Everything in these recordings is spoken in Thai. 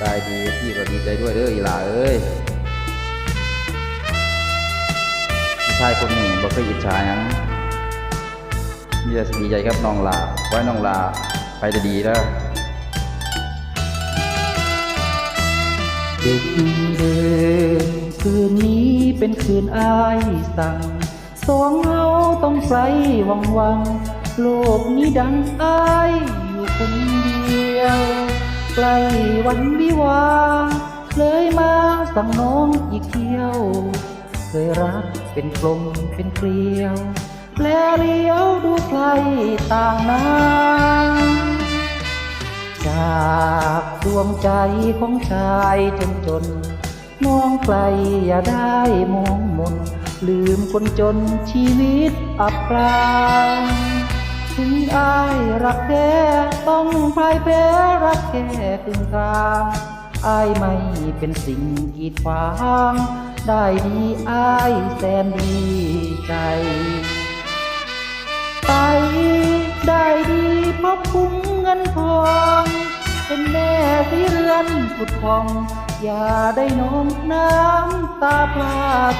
ได้ดีพี่ก็ดีใจด้วยเด้ออีหล่าเอ้ยผู้ชายคนนี้บ่เคยอิจฉาหยังมีแต่ดีใจครับน้องลาไว้น้องลาไปได้ดีแล้วดึกเดินคืนนี้เป็นคืนอายสั่งสองเฮาต้องใส่วังวัง โลกนี้ดังอายอยู่คนเดียว ใกล้วันวิวา เลยมาสั่งน้องอีกเที่ยว เคยรักเป็นกลมเป็นเกลียว แลเลี้ยวดูใครต่างน้าจากดวงใจของชายจนจน มองไกลอย่าได้มองมน ลืมคนจนชีวิตอับปราง ถึงอายรักแท้ต้องพ่ายแพ้รักแค่ครึ่งทางอายไม่เป็นสิ่งกีดขวาง ได้ดีอายแสนดีใจ ไปได้ดีเพราะคุ้มเงินทองเป็นแม่ที่เรือนผุดพอง อย่าได้นองน้ำตาพลา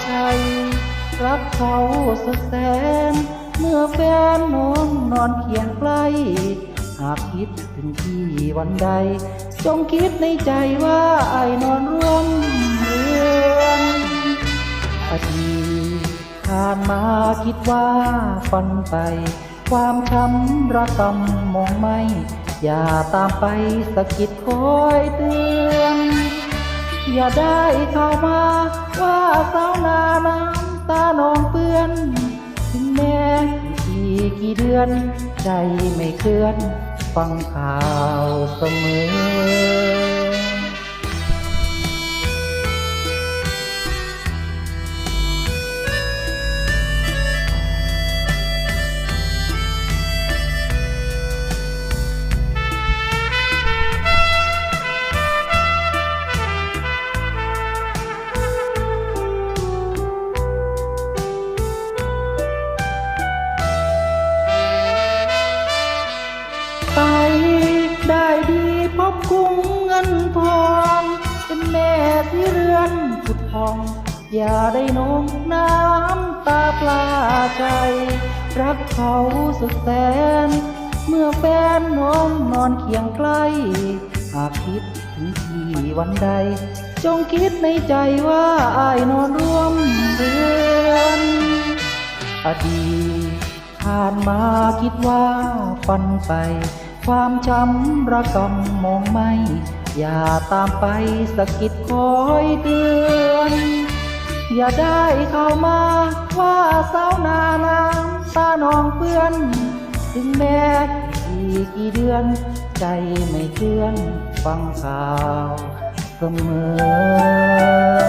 ชัยรักเขาสุดแสน เมื่อแฟนน้อนนอนเคียงใกล้หากคิดถึงที่วันใด จงคิดในใจว่าไอ้นอนร่วมเรือนอดีตผ่านมาคิดว่าฝันไป ความช้ำระกำมองไม่ อย่าตามไปสะกิดคอยเตือน อย่าได้เข้ามาว่าสาวนาน้ำตานองเปื้อน ถึงแม้กี่กี่เดือน ใจไม่เคลื่อน ฟังข่าวเสมอ เพบกุ้งเงินทอง เป็นแม่ที่เรือนผุดพอง อย่าได้นองน้ำตาปลาใจ รักเขาสุดแสน เมื่อแฟนน้องนอนเคียงใกล้ หากคิดถึงที่วันใด จงคิดในใจว่าอายนอนร่วมเรือนอดีตผ่านมาคิดว่าฝันไป ความช้ำระกำมองไม่ อย่าตามไปสะกิดคอยเตือน อย่าได้เข้ามาว่าสาวนาน้ำตานองเพื่อน ถึงแม้กี่กี่เดือน ใจไม่เคลื่อนฟังข่าวเสมอ